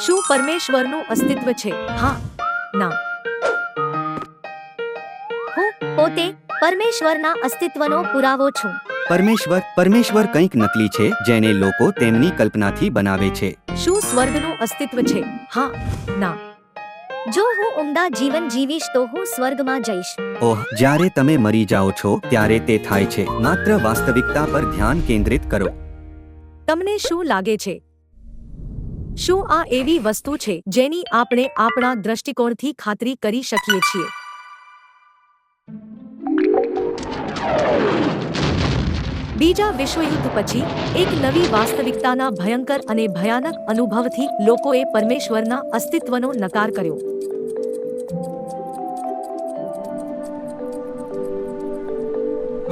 શું પરમેશ્વરનું અસ્તિત્વ છે? હા. ના. હું પોતે પરમેશ્વરના અસ્તિત્વનો પુરાવો છું. પરમેશ્વર પરમેશ્વર કંઈક નકલી છે જેને લોકો તેમની કલ્પનાથી બનાવે છે. શું સ્વર્ગનું અસ્તિત્વ છે? હા ના. જો હું ઉમદા જીવન જીવીશ તો હું સ્વર્ગમાં જઈશ. ઓહ જ્યારે તમે મરી જાઓ છો ત્યારે તે થાય છે. માત્ર વાસ્તવિકતા પર ધ્યાન કેન્દ્રિત કરો. તમને શું લાગે છે? શું આ એવી વસ્તુ છે જેની આપણે આપણા દ્રષ્ટિકોણથી ખાતરી કરી શકીએ છીએ? બીજા વિશ્વયુદ્ધ પછી, એક નવી વાસ્તવિકતાના ભયંકર અને ભયાનક અનુભવથી લોકોએ પરમેશ્વરના અસ્તિત્વનો નકાર કર્યો.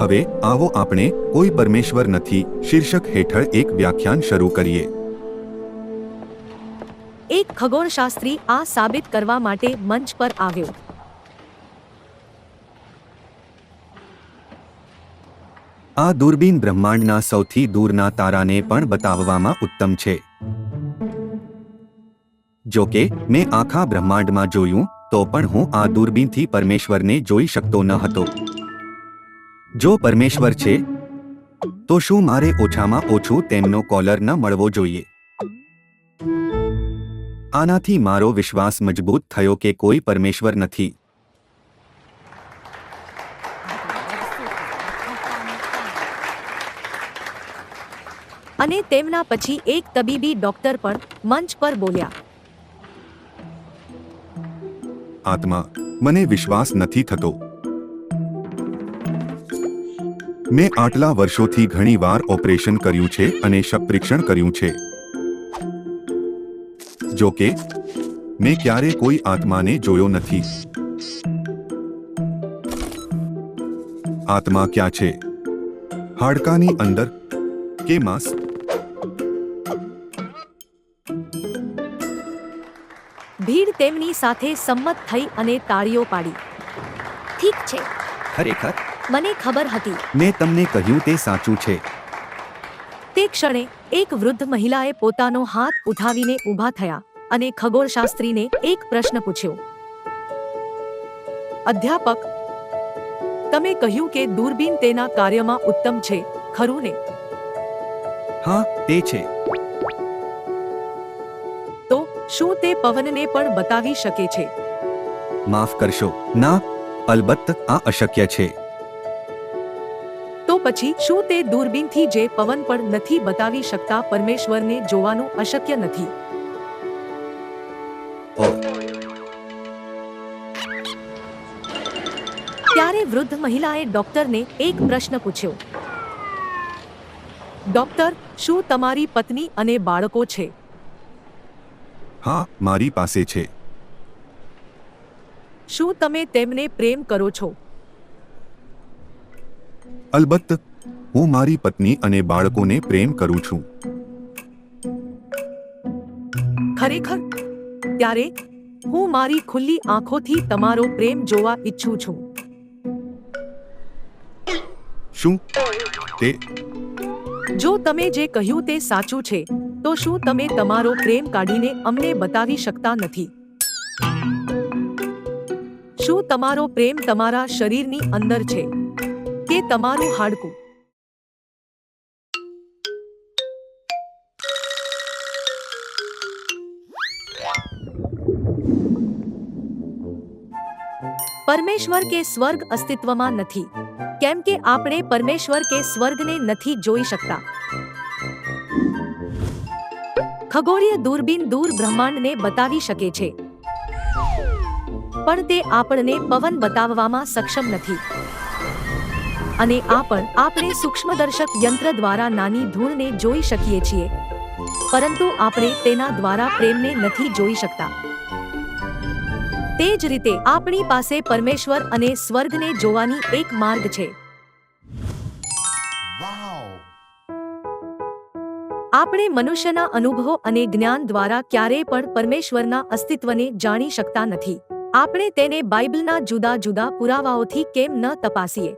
હવે આવો આપણે કોઈ પરમેશ્વર નથી, શીર્ષક હેઠળ એક વ્યાખ્યાન શરૂ કરીએ. એક ખગોળશાસ્ત્રી આ સાબિત કરવા માટે મંચ પર આવ્યો. આ દૂરબીન બ્રહ્માંડના સૌથી દૂરના તારાને પણ બતાવવામાં ઉત્તમ છે. જો કે, મેં આખા બ્રહ્માંડમાં જોયું, તો પણ હું આ દૂરબીનથી પરમેશ્વરને જોઈ શકતો ન હતો. જો પરમેશ્વર છે, તો શું મારે ઓછામાં ઓછું તેમનો કોલર ન મળવો જોઈએ? આનાથી મારો વિશ્વાસ મજબૂત થયો કે કોઈ પરમેશ્વર નથી. અને તેમના પછી એક તબીબી ડોક્ટર પણ મંચ પર બોલ્યા. આત્મા મને વિશ્વાસ નથી થતો. મેં આટલા વર્ષોથી ઘણીવાર ઓપરેશન કર્યું છે અને શબપરીક્ષણ કર્યું છે. જો કે મેં ક્યારે કોઈ આત્માને જોયો નથી. આત્મા ક્યાં છે? હાડકાની અંદર કે માંસ? ભીડ તેમની સાથે સંમત થઈ અને તાળીઓ પાડી. ઠીક છે. ખરેખર? મને ખબર હતી. મેં તમને કહ્યું તે સાચું છે. તે ક્ષણે એક વૃદ્ધ મહિલાએ પોતાનો હાથ ઉઠાવીને ઊભા થયા અને ખગોળશાસ્ત્રીને એક પ્રશ્ન પૂછ્યો. અધ્યાપક તમે કહ્યું કે દૂરબીન તેના કાર્યમાં ઉત્તમ છે ખરું ને? હા તે છે. તો શું તે પવનને પણ બતાવી શકે છે? માફ કરશો. ના અલબત્ત આ અશક્ય છે. પછી શું તે દૂરબીનથી જે પવન પણ નથી બતાવી શકતા પરમેશ્વરને જોવાનું અશક્ય નથી. ત્યારે વૃદ્ધ મહિલાએ ડોક્ટરને એક પ્રશ્ન પૂછ્યો. ડોક્ટર શું તમારી પત્ની અને બાળકો છે? હા મારી પાસે છે. શું તમે તેમને પ્રેમ કરો છો? અલબત્ત હું મારી પત્ની અને બાળકોને પ્રેમ કરું છું. ખરેખર? ત્યારે હું મારી ખુલ્લી આંખોથી તમારો પ્રેમ જોવા ઈચ્છું છું. શું? તે જો તમે જે કહ્યું તે સાચું છે તો શું તમે તમારો પ્રેમ કાઢીને અમને બતાવી શકતા નથી? શું તમારો પ્રેમ તમારા શરીરની અંદર છે? તમારું હાડકું. પરમેશ્વર કે સ્વર્ગ અસ્તિત્વમાં નથી. કેમ કે આપણે પરમેશ્વર કે સ્વર્ગને નથી જોઈ શકતા. ખગોળીય દૂરબીન દૂર બ્રહ્માંડને બતાવી શકે છે. પણ તે આપણને પવન બતાવવામાં સક્ષમ નથી. અને આ પણ આપણે સૂક્ષ્મદર્શક યંત્ર દ્વારા નાની ધૂળને જોઈ શકીએ છીએ. પરંતુ આપણે તેના દ્વારા પ્રેમને નથી જોઈ શકતા. તે જ રીતે આપણી પાસે પરમેશ્વર અને સ્વર્ગને જોવાની એક માર્ગ છે. આપણે મનુષ્યના અનુભવો અને જ્ઞાન દ્વારા ક્યારેય પણ પરમેશ્વરના અસ્તિત્વને જાણી શકતા નથી. આપણે તેને બાઇબલના જુદા જુદા પુરાવાઓથી કેમ ન તપાસીએ?